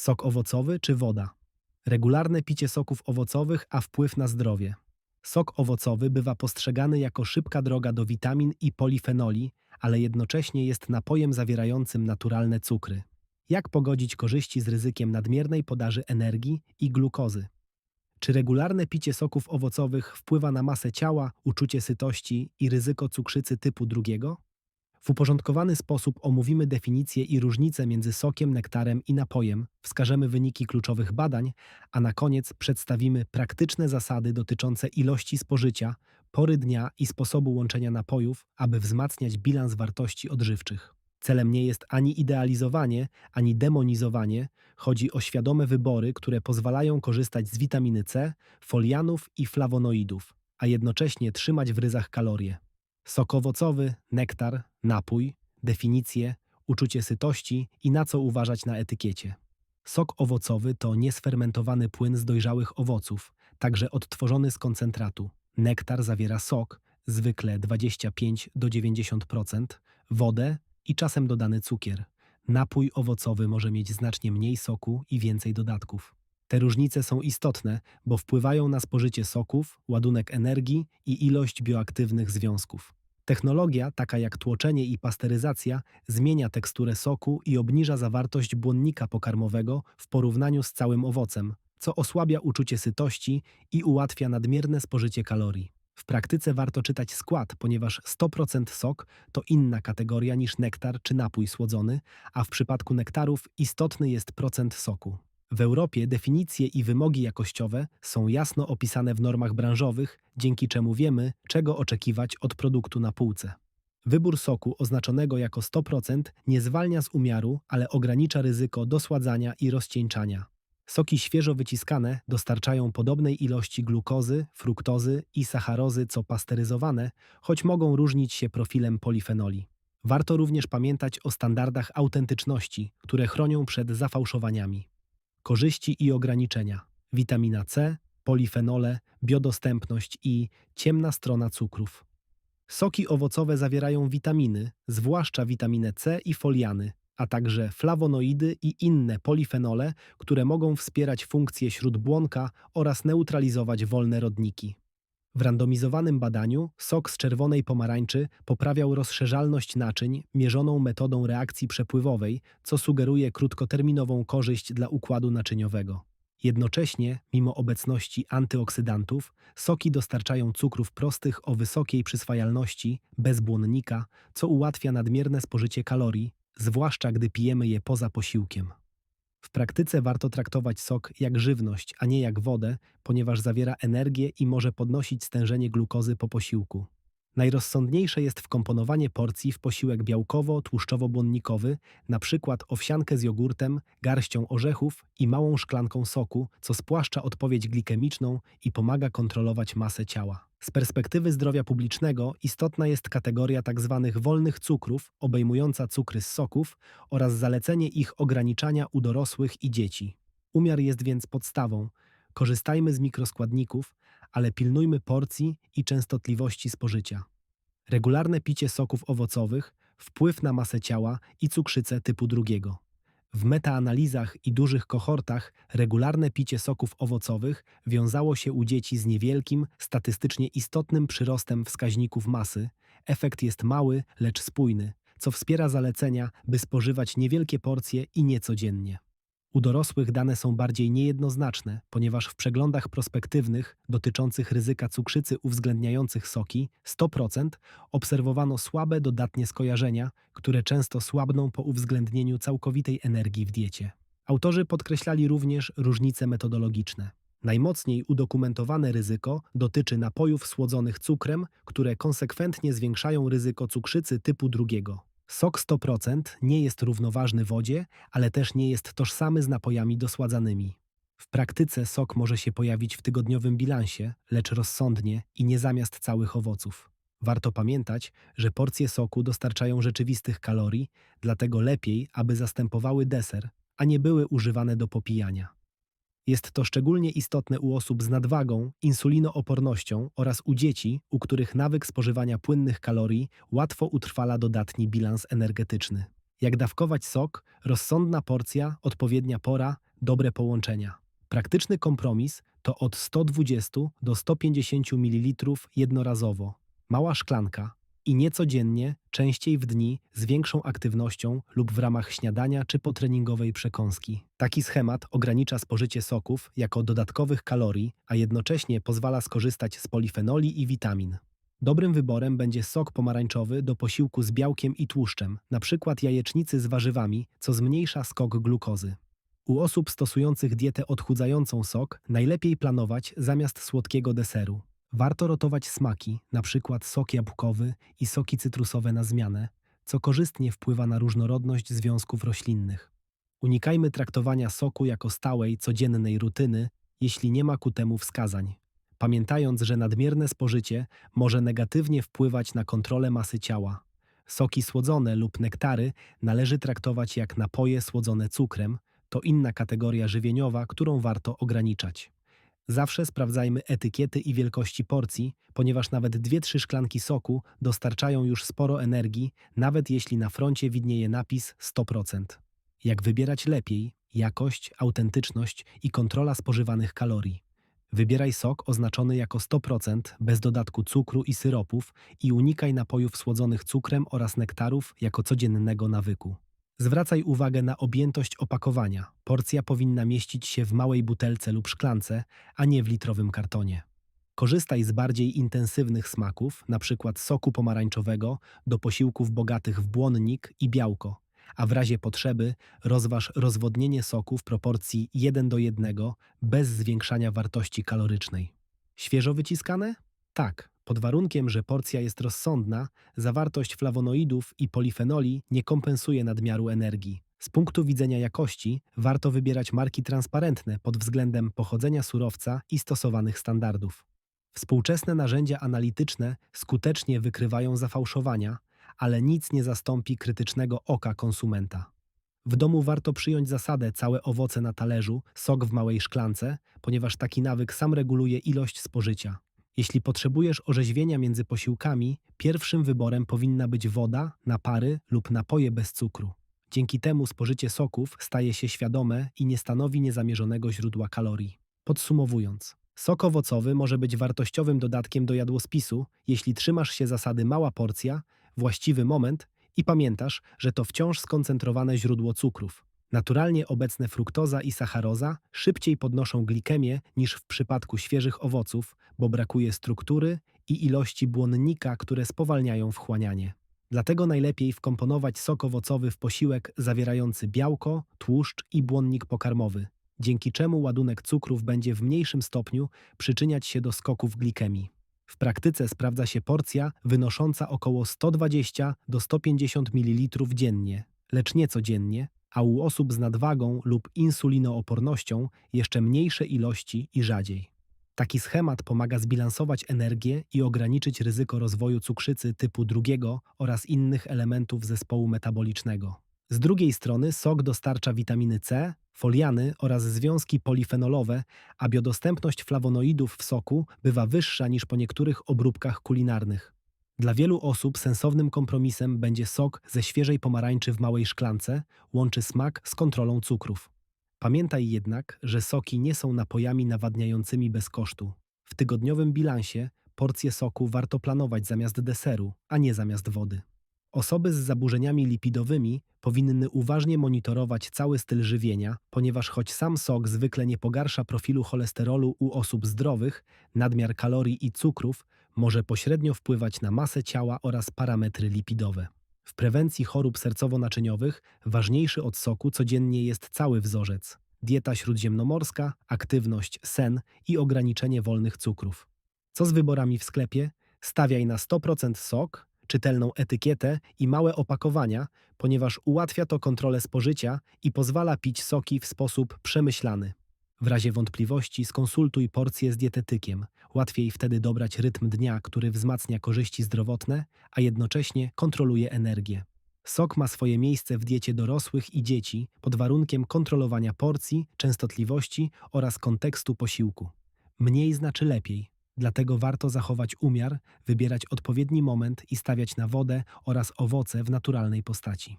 Sok owocowy czy woda? Regularne picie soków owocowych, a wpływ na zdrowie. Sok owocowy bywa postrzegany jako szybka droga do witamin i polifenoli, ale jednocześnie jest napojem zawierającym naturalne cukry. Jak pogodzić korzyści z ryzykiem nadmiernej podaży energii i glukozy? Czy regularne picie soków owocowych wpływa na masę ciała, uczucie sytości i ryzyko cukrzycy typu drugiego? W uporządkowany sposób omówimy definicje i różnice między sokiem, nektarem i napojem, wskażemy wyniki kluczowych badań, a na koniec przedstawimy praktyczne zasady dotyczące ilości spożycia, pory dnia i sposobu łączenia napojów, aby wzmacniać bilans wartości odżywczych. Celem nie jest ani idealizowanie, ani demonizowanie, chodzi o świadome wybory, które pozwalają korzystać z witaminy C, folianów i flawonoidów, a jednocześnie trzymać w ryzach kalorie. Sok owocowy, nektar, napój, definicje, uczucie sytości i na co uważać na etykiecie. Sok owocowy to niesfermentowany płyn z dojrzałych owoców, także odtworzony z koncentratu. Nektar zawiera sok, zwykle 25 do 90%, wodę i czasem dodany cukier. Napój owocowy może mieć znacznie mniej soku i więcej dodatków. Te różnice są istotne, bo wpływają na spożycie soków, ładunek energii i ilość bioaktywnych związków. Technologia, taka jak tłoczenie i pasteryzacja, zmienia teksturę soku i obniża zawartość błonnika pokarmowego w porównaniu z całym owocem, co osłabia uczucie sytości i ułatwia nadmierne spożycie kalorii. W praktyce warto czytać skład, ponieważ 100% sok to inna kategoria niż nektar czy napój słodzony, a w przypadku nektarów istotny jest procent soku. W Europie definicje i wymogi jakościowe są jasno opisane w normach branżowych, dzięki czemu wiemy, czego oczekiwać od produktu na półce. Wybór soku oznaczonego jako 100% nie zwalnia z umiaru, ale ogranicza ryzyko dosładzania i rozcieńczania. Soki świeżo wyciskane dostarczają podobnej ilości glukozy, fruktozy i sacharozy co pasteryzowane, choć mogą różnić się profilem polifenoli. Warto również pamiętać o standardach autentyczności, które chronią przed zafałszowaniami. Korzyści i ograniczenia: witamina C, polifenole, biodostępność i ciemna strona cukrów. Soki owocowe zawierają witaminy, zwłaszcza witaminę C i foliany, a także flawonoidy i inne polifenole, które mogą wspierać funkcję śródbłonka oraz neutralizować wolne rodniki. W randomizowanym badaniu sok z czerwonej pomarańczy poprawiał rozszerzalność naczyń mierzoną metodą reakcji przepływowej, co sugeruje krótkoterminową korzyść dla układu naczyniowego. Jednocześnie, mimo obecności antyoksydantów, soki dostarczają cukrów prostych o wysokiej przyswajalności, bez błonnika, co ułatwia nadmierne spożycie kalorii, zwłaszcza gdy pijemy je poza posiłkiem. W praktyce warto traktować sok jak żywność, a nie jak wodę, ponieważ zawiera energię i może podnosić stężenie glukozy po posiłku. Najrozsądniejsze jest wkomponowanie porcji w posiłek białkowo-tłuszczowo-błonnikowy, np. owsiankę z jogurtem, garścią orzechów i małą szklanką soku, co spłaszcza odpowiedź glikemiczną i pomaga kontrolować masę ciała. Z perspektywy zdrowia publicznego istotna jest kategoria tzw. Tak wolnych cukrów, obejmująca cukry z soków oraz zalecenie ich ograniczania u dorosłych i dzieci. Umiar jest więc podstawą. Korzystajmy z mikroskładników, ale pilnujmy porcji i częstotliwości spożycia. Regularne picie soków owocowych, wpływ na masę ciała i cukrzycę typu drugiego. W metaanalizach i dużych kohortach regularne picie soków owocowych wiązało się u dzieci z niewielkim, statystycznie istotnym przyrostem wskaźników masy. Efekt jest mały, lecz spójny, co wspiera zalecenia, by spożywać niewielkie porcje i niecodziennie. U dorosłych dane są bardziej niejednoznaczne, ponieważ w przeglądach prospektywnych dotyczących ryzyka cukrzycy uwzględniających soki 100% obserwowano słabe dodatnie skojarzenia, które często słabną po uwzględnieniu całkowitej energii w diecie. Autorzy podkreślali również różnice metodologiczne. Najmocniej udokumentowane ryzyko dotyczy napojów słodzonych cukrem, które konsekwentnie zwiększają ryzyko cukrzycy typu drugiego. Sok 100% nie jest równoważny wodzie, ale też nie jest tożsamy z napojami dosładzanymi. W praktyce sok może się pojawić w tygodniowym bilansie, lecz rozsądnie i nie zamiast całych owoców. Warto pamiętać, że porcje soku dostarczają rzeczywistych kalorii, dlatego lepiej, aby zastępowały deser, a nie były używane do popijania. Jest to szczególnie istotne u osób z nadwagą, insulinoopornością oraz u dzieci, u których nawyk spożywania płynnych kalorii łatwo utrwala dodatni bilans energetyczny. Jak dawkować sok, rozsądna porcja, odpowiednia pora, dobre połączenia. Praktyczny kompromis to od 120 do 150 ml jednorazowo, mała szklanka i niecodziennie, częściej w dni z większą aktywnością lub w ramach śniadania czy potreningowej przekąski. Taki schemat ogranicza spożycie soków jako dodatkowych kalorii, a jednocześnie pozwala skorzystać z polifenoli i witamin. Dobrym wyborem będzie sok pomarańczowy do posiłku z białkiem i tłuszczem, np. jajecznicy z warzywami, co zmniejsza skok glukozy. U osób stosujących dietę odchudzającą sok najlepiej planować zamiast słodkiego deseru. Warto rotować smaki, np. sok jabłkowy i soki cytrusowe na zmianę, co korzystnie wpływa na różnorodność związków roślinnych. Unikajmy traktowania soku jako stałej, codziennej rutyny, jeśli nie ma ku temu wskazań pamiętając, że nadmierne spożycie może negatywnie wpływać na kontrolę masy ciała. Soki słodzone lub nektary należy traktować jak napoje słodzone cukrem, to inna kategoria żywieniowa, którą warto ograniczać. Zawsze sprawdzajmy etykiety i wielkości porcji, ponieważ nawet 2-3 szklanki soku dostarczają już sporo energii, nawet jeśli na froncie widnieje napis 100%. Jak wybierać lepiej? Jakość, autentyczność i kontrola spożywanych kalorii. Wybieraj sok oznaczony jako 100% bez dodatku cukru i syropów i unikaj napojów słodzonych cukrem oraz nektarów jako codziennego nawyku. Zwracaj uwagę na objętość opakowania. Porcja powinna mieścić się w małej butelce lub szklance, a nie w litrowym kartonie. Korzystaj z bardziej intensywnych smaków, np. soku pomarańczowego, do posiłków bogatych w błonnik i białko, a w razie potrzeby rozważ rozwodnienie soku w proporcji 1 do 1 bez zwiększania wartości kalorycznej. Świeżo wyciskane? Tak, pod warunkiem, że porcja jest rozsądna, zawartość flawonoidów i polifenoli nie kompensuje nadmiaru energii. Z punktu widzenia jakości warto wybierać marki transparentne pod względem pochodzenia surowca i stosowanych standardów. Współczesne narzędzia analityczne skutecznie wykrywają zafałszowania, ale nic nie zastąpi krytycznego oka konsumenta. W domu warto przyjąć zasadę całe owoce na talerzu, sok w małej szklance, ponieważ taki nawyk sam reguluje ilość spożycia. Jeśli potrzebujesz orzeźwienia między posiłkami, pierwszym wyborem powinna być woda, napary lub napoje bez cukru. Dzięki temu spożycie soków staje się świadome i nie stanowi niezamierzonego źródła kalorii. Podsumowując, sok owocowy może być wartościowym dodatkiem do jadłospisu, jeśli trzymasz się zasady mała porcja, właściwy moment i pamiętasz, że to wciąż skoncentrowane źródło cukrów. Naturalnie obecne fruktoza i sacharoza szybciej podnoszą glikemię niż w przypadku świeżych owoców, bo brakuje struktury i ilości błonnika, które spowalniają wchłanianie. Dlatego najlepiej wkomponować sok owocowy w posiłek zawierający białko, tłuszcz i błonnik pokarmowy, dzięki czemu ładunek cukrów będzie w mniejszym stopniu przyczyniać się do skoków glikemii. W praktyce sprawdza się porcja wynosząca około 120 do 150 ml dziennie, lecz nie codziennie, a u osób z nadwagą lub insulinoopornością jeszcze mniejsze ilości i rzadziej. Taki schemat pomaga zbilansować energię i ograniczyć ryzyko rozwoju cukrzycy typu drugiego oraz innych elementów zespołu metabolicznego. Z drugiej strony sok dostarcza witaminy C, foliany oraz związki polifenolowe, a biodostępność flawonoidów w soku bywa wyższa niż po niektórych obróbkach kulinarnych. Dla wielu osób sensownym kompromisem będzie sok ze świeżej pomarańczy w małej szklance, łączy smak z kontrolą cukrów. Pamiętaj jednak, że soki nie są napojami nawadniającymi bez kosztu. W tygodniowym bilansie porcję soku warto planować zamiast deseru, a nie zamiast wody. Osoby z zaburzeniami lipidowymi powinny uważnie monitorować cały styl żywienia, ponieważ choć sam sok zwykle nie pogarsza profilu cholesterolu u osób zdrowych, nadmiar kalorii i cukrów może pośrednio wpływać na masę ciała oraz parametry lipidowe. W prewencji chorób sercowo-naczyniowych ważniejszy od soku codziennie jest cały wzorzec. Dieta śródziemnomorska, aktywność, sen i ograniczenie wolnych cukrów. Co z wyborami w sklepie? Stawiaj na 100% sok, czytelną etykietę i małe opakowania, ponieważ ułatwia to kontrolę spożycia i pozwala pić soki w sposób przemyślany. W razie wątpliwości skonsultuj porcję z dietetykiem. Łatwiej wtedy dobrać rytm dnia, który wzmacnia korzyści zdrowotne, a jednocześnie kontroluje energię. Sok ma swoje miejsce w diecie dorosłych i dzieci pod warunkiem kontrolowania porcji, częstotliwości oraz kontekstu posiłku. Mniej znaczy lepiej. Dlatego warto zachować umiar, wybierać odpowiedni moment i stawiać na wodę oraz owoce w naturalnej postaci.